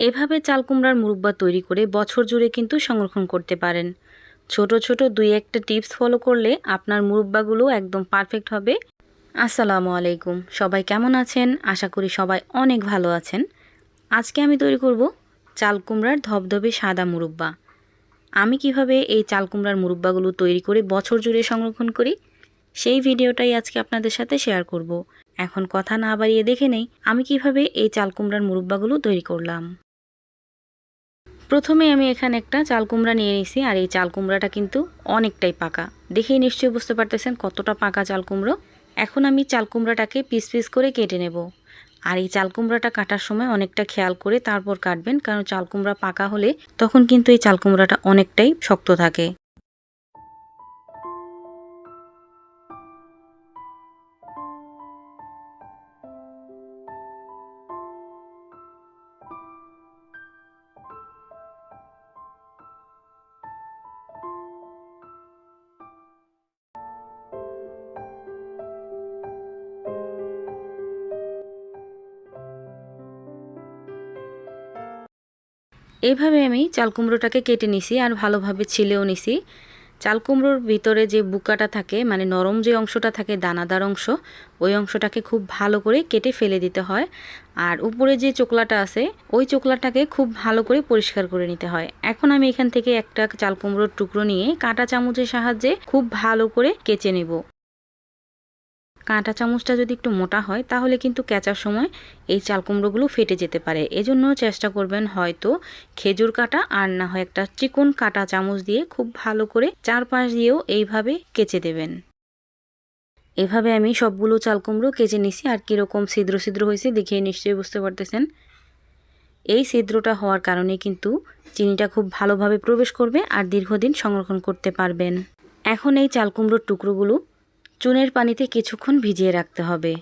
এভাবে চাল কুমড়ার মুরব্বা তৈরি করে বছর জুড়ে কিন্তু সংরক্ষণ করতে পারেন। ছোট ছোট দুই একটা টিপস ফলো করলে আপনার মুরব্বাগুলো একদম পারফেক্ট হবে। আসসালামু আলাইকুম। সবাই কেমন আছেন? আশা করি সবাই অনেক ভালো আছেন। আজকে আমি তৈরি করব চাল কুমড়ার ধবধবে সাদা মুরব্বা। আমি কীভাবে এই চাল কুমড়ার মুরব্বাগুলো তৈরি করে বছর জুড়ে সংরক্ষণ করি, সেই ভিডিওটাই আজকে আপনাদের সাথে শেয়ার করব। এখন কথা না বাড়িয়ে দেখে নেই, আমি কীভাবে এই চাল কুমড়ার মুরব্বাগুলো তৈরি করলাম। প্রথমে আমি এখানে একটা চাল কুমড়া নিয়ে নিছি, আর এই চাল কুমড়াটা কিন্তু অনেকটাই পাকা। দেখেই নিশ্চয়ই বুঝতে পারতেছেন কতটা পাকা চাল কুমড়ো। এখন আমি চাল কুমড়াটাকে পিস পিস করে কেটে নেব। আর এই চাল কুমড়াটা কাটার সময় অনেকটা খেয়াল করে তারপর কাটবেন, কারণ চাল কুমড়া পাকা হলে তখন কিন্তু এই চাল কুমড়াটা অনেকটাই শক্ত থাকে। এইভাবে আমি চাল কুমড়োটাকে কেটে নিছি আর ভালোভাবে ছিলেও নিছি। চাল কুমড়োর ভিতরে যে বুকাটা থাকে মানে নরম যে অংশটা থাকে, দানাদার অংশ, ওই অংশটাকে খুব ভালো করে কেটে ফেলে দিতে হয়। আর উপরে যে চোকলাটা আছে, ওই চোকলাটাকে খুব ভালো করে পরিষ্কার করে নিতে হয়। এখন আমি এখান থেকে একটা চাল কুমড়োর টুকরো নিয়ে কাঁটা চামচের সাহায্যে খুব ভালো করে কেচে নেব। কাঁটা চামচটা যদি একটু মোটা হয়, তাহলে কিন্তু কেচার সময় এই চাল কুমড়োগুলো ফেটে যেতে পারে। এজন্য চেষ্টা করবেন হয়তো খেজুর কাটা আর না হয় একটা চিকন কাটা চামচ দিয়ে খুব ভালো করে চারপাশ দিয়েও এইভাবে কেচে দেবেন। এভাবে আমি সবগুলো চাল কুমড়ো কেচে নিছি, আর কীরকম ছিদ্র ছিদ্র হয়েছে দেখে নিশ্চয়ই বুঝতে পারতেছেন। এই ছিদ্রটা হওয়ার কারণে কিন্তু চিনিটা খুব ভালোভাবে প্রবেশ করবে আর দীর্ঘদিন সংরক্ষণ করতে পারবেন। এখন এই চাল কুমড়োর টুকরোগুলো চুনের পানিতে কিছুক্ষণ ভিজিয়ে রাখতে হবে।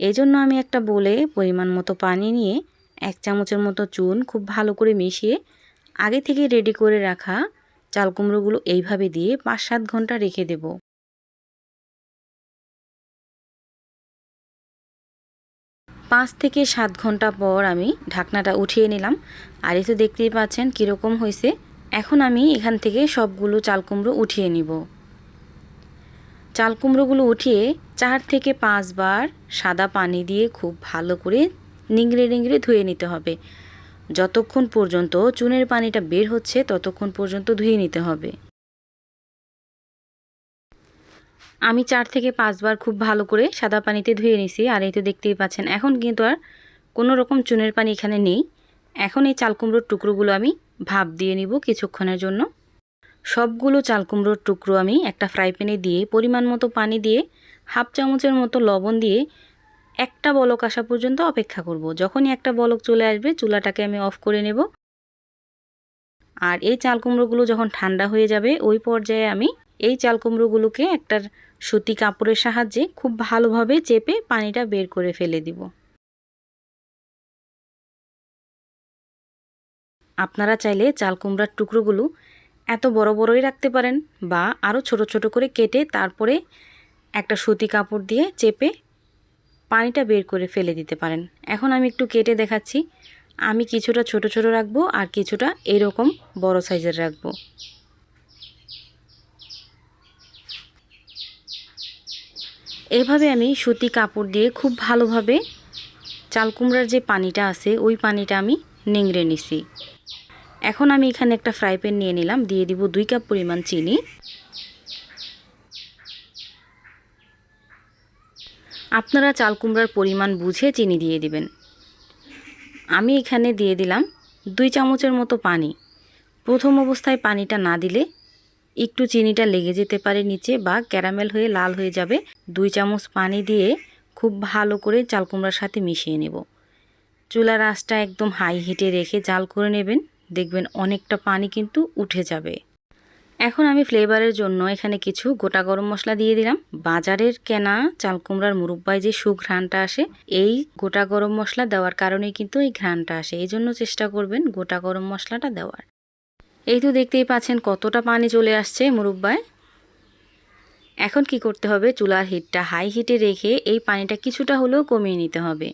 এজন্য আমি একটা বলে পরিমাণ মতো পানি নিয়ে এক চামচের মতো চুন খুব ভালো করে মিশিয়ে আগে থেকে রেডি করে রাখা চাল কুমড়োগুলো এইভাবে দিয়ে পাঁচ সাত ঘণ্টা রেখে দেব। পাঁচ থেকে সাত ঘণ্টা পর আমি ঢাকনাটা উঠিয়ে নিলাম। আর এই তো দেখতেই পাচ্ছেন কীরকম হয়েছে। এখন আমি এখান থেকে সবগুলো চাল কুমড়ো উঠিয়ে নিব। চাল কুমড়োগুলো উঠিয়ে চার থেকে পাঁচবার সাদা পানি দিয়ে খুব ভালো করে নিংড়ে নিংড়ে ধুয়ে নিতে হবে। যতক্ষণ পর্যন্ত চুনের পানিটা বের হচ্ছে, ততক্ষণ পর্যন্ত ধুয়ে নিতে হবে। আমি চার থেকে পাঁচবার খুব ভালো করে সাদা পানিতে ধুয়ে নিছি, আর এই তো দেখতেই পাচ্ছেন, এখন কিন্তু আর কোনো রকম চুনের পানি এখানে নেই। এখন এই চাল কুমড়োর টুকরোগুলো আমি ভাপ দিয়ে নিব কিছুক্ষণের জন্য। সবগুলো চাল কুমড়োর টুকরো আমি একটা ফ্রাই প্যানে দিয়ে, পরিমাণ মতো পানি দিয়ে, হাফ চামচের মতো লবণ দিয়ে একটা বলক আসা পর্যন্ত অপেক্ষা করব। যখনই একটা বলক চলে আসবে, চুলাটাকে আমি অফ করে নেব আর এই চাল কুমড়োগুলো যখন ঠান্ডা হয়ে যাবে, ওই পর্যায়ে আমি এই চাল কুমড়োগুলোকে একটা সুতি কাপড়ের সাহায্যে খুব ভালোভাবে চেপে পানিটা বের করে ফেলে দিব আপনারা চাইলে চাল কুমড়ার টুকরোগুলো এত বড় বড়ই রাখতে পারেন বা আরও ছোট ছোট করে কেটে তারপরে একটা সুতি কাপড় দিয়ে চেপে পানিটা বের করে ফেলে দিতে পারেন। এখন আমি একটু কেটে দেখাচ্ছি। আমি কিছুটা ছোট ছোট রাখব আর কিছুটা এরকম বড় সাইজের রাখব। এভাবে আমি সুতি কাপড় দিয়ে খুব ভালোভাবে চালকুমড়ার যে পানিটা আছে, ওই পানিটা আমি নিংড়ে নিছি। এখন আমি এখানে একটা ফ্রাই প্যান নিয়ে নিলাম, দিয়ে দিব দুই কাপ পরিমাণ চিনি। আপনারা চাল কুমড়ার পরিমাণ বুঝে চিনি দিয়ে দিবেন। আমি এখানে দিয়ে দিলাম দুই চামচের মতো পানি। প্রথম অবস্থায় পানিটা না দিলে একটু চিনিটা লেগে যেতে পারে নিচে বা ক্যারামেল হয়ে লাল হয়ে যাবে। দুই চামচ পানি দিয়ে খুব ভালো করে চাল কুমড়ার সাথে মিশিয়ে নেব। চুলার আঁচটা একদম হাই হিটে রেখে জাল করে নেবেন। দেখবেন অনেকটা পানি কিন্তু উঠে যাবে। এখন আমি ফ্লেভারের জন্য এখানে কিছু গোটা গরম মশলা দিয়ে দিলাম। বাজারের কেনা চাল কুমড়ার মুরব্বায় যে সুঘ্রাণটা আসে, এই গোটা গরম মশলা দেওয়ার কারণেই কিন্তু এই ঘ্রাণটা আসে। এই জন্য চেষ্টা করবেন গোটা গরম মশলাটা দেওয়ার। এই তো দেখতেই পাচ্ছেন কতটা পানি চলে আসছে মুরব্বায়। এখন কি করতে হবে? চুলার হিটটা হাই হিটে রেখে এই পানিটা কিছুটা হলেও কমিয়ে নিতে হবে।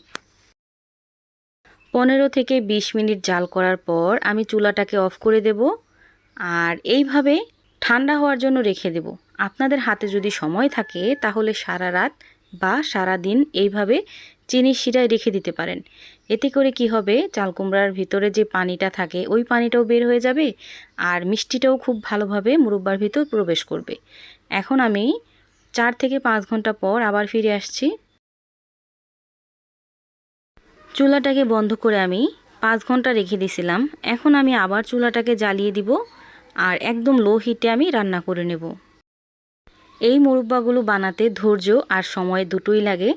পনেরো থেকে বিশ মিনিট জাল করার পর আমি চুলাটাকে অফ করে দেব আর এইভাবে ঠান্ডা হওয়ার জন্য রেখে দেব। আপনাদের হাতে যদি সময় থাকে তাহলে সারা রাত বা সারা দিন এইভাবে চিনির শিরায় রেখে দিতে পারেন। এতে করে কি হবে চাল কুমড়ার ভিতরে যে পানিটা থাকে ওই পানিটাও বের হয়ে যাবে আর মিষ্টিটাও খুব ভালোভাবে মুরব্বার ভিতর প্রবেশ করবে। এখন আমি চার থেকে পাঁচ ঘণ্টা পর আবার ফিরে আসছি। চুলাটাকে বন্ধ করে আমি পাঁচ ঘণ্টা রেখে দিয়েছিলাম। এখন আমি আবার চুলাটাকে জ্বালিয়ে দিব আর একদম লো হিটে আমি রান্না করে নেব। এই মুরব্বাগুলো বানাতে ধৈর্য আর সময় দুটোই লাগে।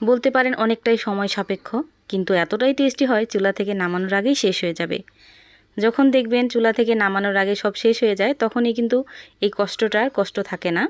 বলতে পারেন অনেকটাই সময় সাপেক্ষ, কিন্তু এতটাই টেস্টি হয় চুলা থেকে নামানোর আগেই শেষ হয়ে যাবে। যখন দেখবেন চুলা থেকে নামানোর আগে সব শেষ হয়ে যায়, তখনই কিন্তু এই কষ্টটার কষ্ট থাকে না।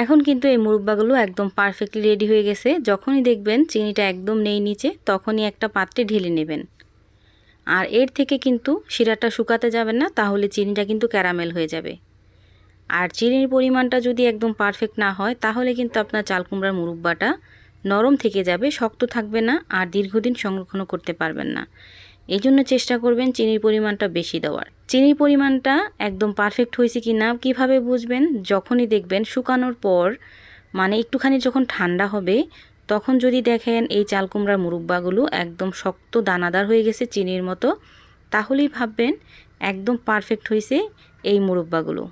এখন কিন্তু এই মুরব্বাগুলো একদম পারফেক্টলি রেডি হয়ে গেছে। যখনই দেখবেন চিনিটা একদম নেই নিচে, তখনই একটা পাত্রে ঢেলে নেবেন। আর এর থেকে কিন্তু শিরাটা শুকাতে যাবেন না, তাহলে চিনিটা কিন্তু ক্যারামেল হয়ে যাবে। আর চিনির পরিমাণটা যদি একদম পারফেক্ট না হয়, তাহলে কিন্তু আপনার চাল কুমড়ার মুরব্বাটা নরম থেকে যাবে, শক্ত থাকবে না, আর দীর্ঘদিন সংরক্ষণও করতে পারবেন না। এই জন্য চেষ্টা করবেন চিনির পরিমাণটা বেশি দেওয়ার। চিনির পরিমাণটা একদম পারফেক্ট হয়েছে কি না কীভাবে বুঝবেন? যখনই দেখবেন শুকানোর পর মানে একটুখানি যখন ঠান্ডা হবে, তখন যদি দেখেন এই চাল কুমড়ার মুরব্বাগুলো একদম শক্ত দানাদার হয়ে গেছে চিনির মতো, তাহলেই ভাববেন একদম পারফেক্ট হয়েছে এই মুরব্বাগুলো।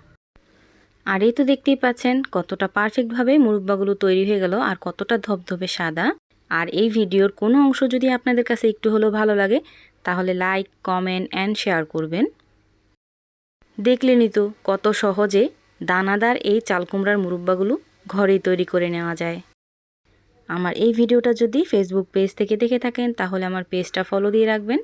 আর এই তো দেখতেই পাচ্ছেন কতটা পারফেক্টভাবে মুরব্বাগুলো তৈরি হয়ে গেল আর কতটা ধবধবে সাদা। আর এই ভিডিওর কোনো অংশ যদি আপনাদের কাছে একটু হলেও ভালো লাগে তাহলে লাইক কমেন্ট অ্যান্ড শেয়ার করবেন। দেখলেনই তো কত সহজে দানাদার এই চালকুমড়ার মুরব্বাগুলো ঘরেই তৈরি করে নেওয়া যায়। আমার এই ভিডিওটা যদি ফেসবুক পেজ থেকে দেখে থাকেন, তাহলে আমার পেজটা ফলো দিয়ে রাখবেন।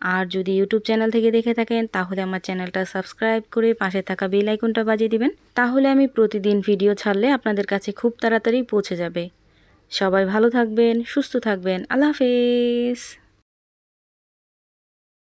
আর যদি ইউটিউব চ্যানেল থেকে দেখে থাকেন, তাহলে আমার চ্যানেলটা সাবস্ক্রাইব করে পাশে থাকা বেল আইকনটা বাজিয়ে দিবেন। তাহলে আমি প্রতিদিন ভিডিও ছাড়লে আপনাদের কাছে খুব তাড়াতাড়ি পৌঁছে যাবে। সবাই ভালো থাকবেন, সুস্থ থাকবেন। আল্লাহ হাফেজ।